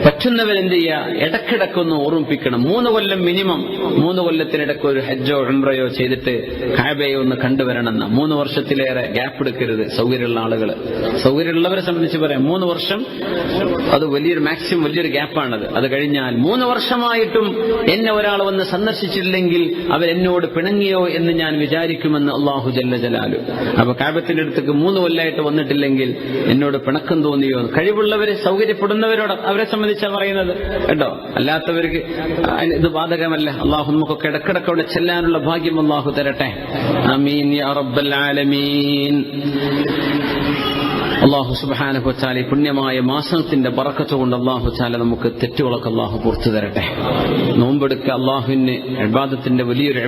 പറ്റുന്നവരെന്ത് ചെയ്യുക ഇടക്കിടക്കൊന്ന് ഓർമ്മിപ്പിക്കണം. മൂന്ന് കൊല്ലം മിനിമം മൂന്ന് കൊല്ലത്തിനിടയ്ക്ക് ഒരു ഹജ്ജോ ഉംറയോ ചെയ്തിട്ട് കാബയോ ഒന്ന് കണ്ടുവരണമെന്ന് മൂന്ന് വർഷത്തിലേറെ ഗ്യാപ്പ് എടുക്കരുത് സൗകര്യമുള്ള ആളുകൾ സൗകര്യമുള്ളവരെ സംബന്ധിച്ച് പറയാം. മൂന്ന് വർഷം അത് വലിയൊരു മാക്സിമം വലിയൊരു ഗ്യാപ്പാണത് അത് കഴിഞ്ഞാൽ മൂന്ന് വർഷമായിട്ടും എന്നെ ഒരാൾ വന്ന് സന്ദർശിച്ചില്ലെങ്കിൽ അവരെന്നോട് പിണങ്ങിയോ എന്ന് ഞാൻ വിചാരിക്കുമെന്ന് അള്ളാഹു ജല്ല ജലാലു. അപ്പൊ കാബത്തിന്റെ അടുത്തേക്ക് മൂന്ന് കൊല്ലായിട്ട് വന്നിട്ടില്ലെങ്കിൽ എന്നോട് പിണക്കം തോന്നിയോ കഴിവുള്ളവരെ സൗകര്യപ്പെടുന്നവരോട് അവരെ സംബന്ധിച്ചാണ് പറയുന്നത്. കേട്ടോ അല്ലാത്തവർക്ക് ഇത് ബാധകമല്ല. അള്ളാഹു നമുക്കൊക്കെ ഇടക്കിടക്ക് അവിടെ ചെല്ലാനുള്ള ഭാഗ്യം അള്ളാഹു തരട്ടെ. അമീൻ യാ റബ്ബൽ ആലമീൻ. അള്ളാഹു സുബാനുഭവത്താൽ ഈ പുണ്യമായ മാസത്തിന്റെ കൊണ്ട് അള്ളാഹു ചാല നമുക്ക് തെറ്റുകളൊക്കെ അള്ളാഹു പുറത്തു തരട്ടെ. നോമ്പെടുക്ക അള്ളാഹുവിന് ഇബാദത്തിന്റെ വലിയൊരു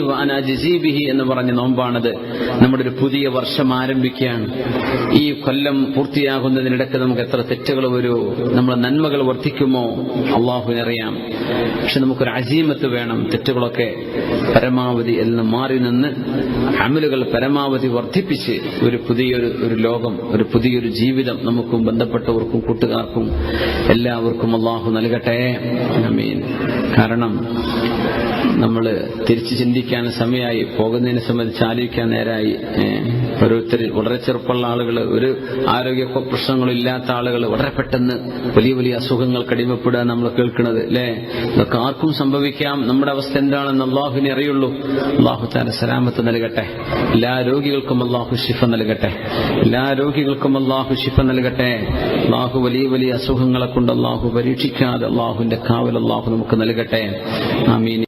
വാനാജിബിഹി എന്ന് പറഞ്ഞ നോമ്പാണത്. നമ്മുടെ ഒരു പുതിയ വർഷം ആരംഭിക്കുകയാണ്. ഈ കൊല്ലം പൂർത്തിയാകുന്നതിനിടയ്ക്ക് നമുക്ക് എത്ര തെറ്റുകൾ വരൂ നമ്മളെ നന്മകൾ വർദ്ധിക്കുമോ അള്ളാഹുവിനറിയാം. പക്ഷെ നമുക്കൊരു അജീമത്ത് വേണം. തെറ്റുകളൊക്കെ പരമാവധി എന്ന് മാറി നിന്ന് അമലുകൾ പരമാവധി വർദ്ധിപ്പിച്ച് ഒരു പുതിയൊരു ഒരു ലോകം ഒരു പുതിയൊരു ജീവിതം നമുക്കും ബന്ധപ്പെട്ടവർക്കും കൂട്ടുകാർക്കും എല്ലാവർക്കും അള്ളാഹു നൽകട്ടെ. കാരണം നമ്മൾ തിരിച്ചു ചിന്തിക്കാൻ സമയമായി പോകുന്നതിനെ സംബന്ധിച്ച് ആലോചിക്കാൻ നേരായി. ഓരോരുത്തർ വളരെ ചെറുപ്പമുള്ള ആളുകൾ ഒരു ആരോഗ്യ പ്രശ്നങ്ങളും ഇല്ലാത്ത ആളുകൾ വളരെ പെട്ടെന്ന് വലിയ വലിയ അസുഖങ്ങൾ കടിമപ്പെടുക നമ്മൾ കേൾക്കുന്നത് അല്ലേ ഇതൊക്കെ ആർക്കും സംഭവിക്കാം. നമ്മുടെ അവസ്ഥ എന്താണെന്ന് അള്ളാഹുവിനെ അറിയുള്ളൂ. അള്ളാഹു താല സലാമത്ത് നൽകട്ടെ. എല്ലാ രോഗികൾക്കും അള്ളാഹു ശിഫ നൽകട്ടെ. എല്ലാ രോഗികൾക്കും അള്ളാഹു ശിഫ നൽകട്ടെ. അള്ളാഹു വലിയ വലിയ അസുഖങ്ങളെ കൊണ്ട് അള്ളാഹു പരീക്ഷിക്കാതെ അള്ളാഹുവിന്റെ കാവൽ അള്ളാഹു നമുക്ക് നൽകട്ടെ. ആമീൻ.